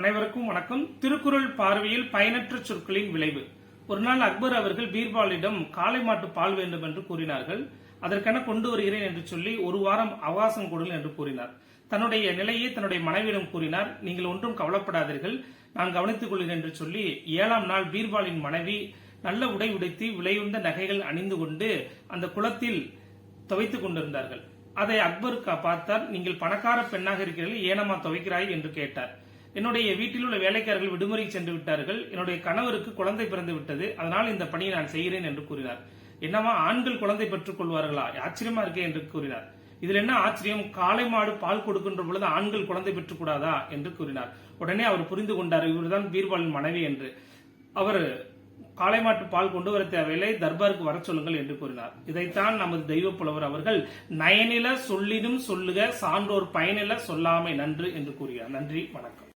அனைவருக்கும் வணக்கம். திருக்குறள் பார்வையில் பயனற்ற சொற்களின் விளைவு. ஒரு நாள் அக்பர் அவர்கள் பீர்பாலிடம் காளை மாட்டு பால் வேண்டும் என்று கூறினார்கள். அதற்கென கொண்டு வருகிறேன் என்று சொல்லி ஒரு வாரம் அவகாசம் கொடுங்கள் என்று கூறினார். தன்னுடைய நிலையை தன்னுடைய மனைவியிடம் கூறினார். நீங்கள் ஒன்றும் கவலைப்படாதீர்கள். நான் கவனித்துக் கொள்கிறேன் என்று சொல்லி ஏழாம் நாள் பீர்பாலின் மனைவி நல்ல உடை உடைத்து விலையுந்த நகைகள் அணிந்து கொண்டு அந்த குளத்தில் துவைத்துக் கொண்டிருந்தார்கள். அதை அக்பர் கா- பார்த்தார். நீங்கள் பணக்கார பெண்ணாக இருக்கிறீர்கள். ஏனம்மா துவைக்கிறாய்? என்று கேட்டார். என்னுடைய வீட்டில் உள்ள வேலைக்காரர்கள் விடுமுறை சென்று விட்டார்கள். என்னுடைய கணவருக்கு குழந்தை பிறந்து விட்டது. அதனால் இந்த பணியை நான் செய்கிறேன் என்று கூறினார். என்னவா ஆண்கள் குழந்தை பெற்றுக் கொள்வார்களா? ஆச்சரியமா இருக்கே என்று கூறினார். இதுல என்ன ஆச்சரியம்? காளை மாடு பால் கொடுக்கின்ற பொழுது ஆண்கள் குழந்தை பெற்றுக் கூடாதா? என்று கூறினார். உடனே அவர் புரிந்து கொண்டார் இவர்தான் பீர்பாலின் மனைவி என்று. அவர் காளை மாட்டு பால் கொண்டு வர தேவையில்லை தர்பாருக்கு வர சொல்லுங்கள் என்று கூறினார். இதைத்தான் நமது தெய்வ புலவர் அவர்கள் நயனில சொல்லினும் சொல்லுக சான்றோர் பயனில சொல்லாமை நன்று என்று கூறுகிறார் நன்றி வணக்கம்.